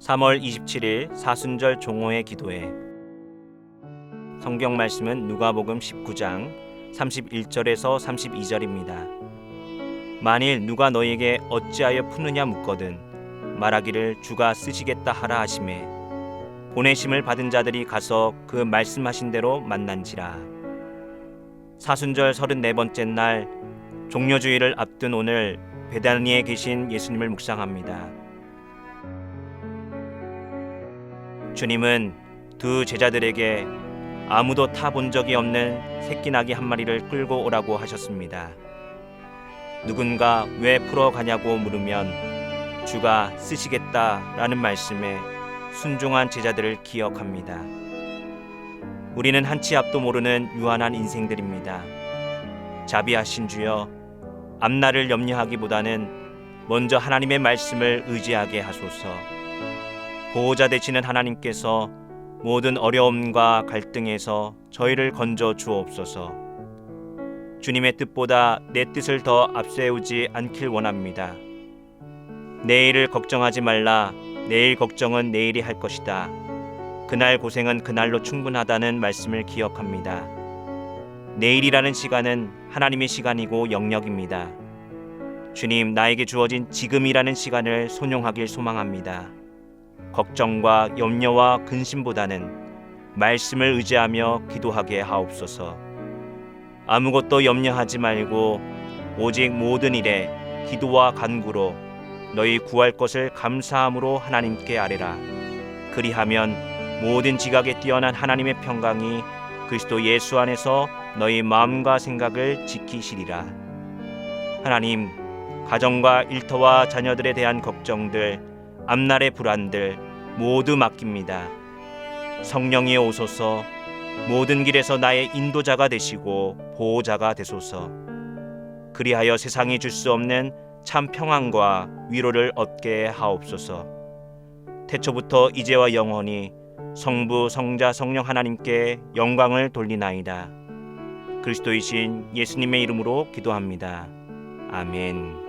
3월 27일 사순절 종호의 기도회 성경 말씀은 누가복음 19장 31절에서 32절입니다. 만일 누가 너에게 어찌하여 푸느냐 묻거든 말하기를 주가 쓰시겠다 하라 하심에 보내심을 받은 자들이 가서 그 말씀하신 대로 만난지라 사순절 34번째 날 종려주의를 앞둔 오늘 베다니에 계신 예수님을 묵상합니다. 주님은 두 제자들에게 아무도 타본 적이 없는 새끼 나귀 한 마리를 끌고 오라고 하셨습니다. 누군가 왜 풀어가냐고 물으면 주가 쓰시겠다라는 말씀에 순종한 제자들을 기억합니다. 우리는 한 치 앞도 모르는 유한한 인생들입니다. 자비하신 주여, 앞날을 염려하기보다는 먼저 하나님의 말씀을 의지하게 하소서. 보호자 되시는 하나님께서 모든 어려움과 갈등에서 저희를 건져 주옵소서. 주님의 뜻보다 내 뜻을 더 앞세우지 않길 원합니다. 내일을 걱정하지 말라. 내일 걱정은 내일이 할 것이다. 그날 고생은 그날로 충분하다는 말씀을 기억합니다. 내일이라는 시간은 하나님의 시간이고 영역입니다. 주님, 나에게 주어진 지금이라는 시간을 손용하길 소망합니다. 걱정과 염려와 근심보다는 말씀을 의지하며 기도하게 하옵소서. 아무것도 염려하지 말고 오직 모든 일에 기도와 간구로 너희 구할 것을 감사함으로 하나님께 아뢰라. 그리하면 모든 지각에 뛰어난 하나님의 평강이 그리스도 예수 안에서 너희 마음과 생각을 지키시리라. 하나님, 가정과 일터와 자녀들에 대한 걱정들, 앞날의 불안들 모두 맡깁니다. 성령이 오소서 모든 길에서 나의 인도자가 되시고 보호자가 되소서. 그리하여 세상이 줄 수 없는 참 평안과 위로를 얻게 하옵소서. 태초부터 이제와 영원히 성부 성자 성령 하나님께 영광을 돌리나이다. 그리스도이신 예수님의 이름으로 기도합니다. 아멘.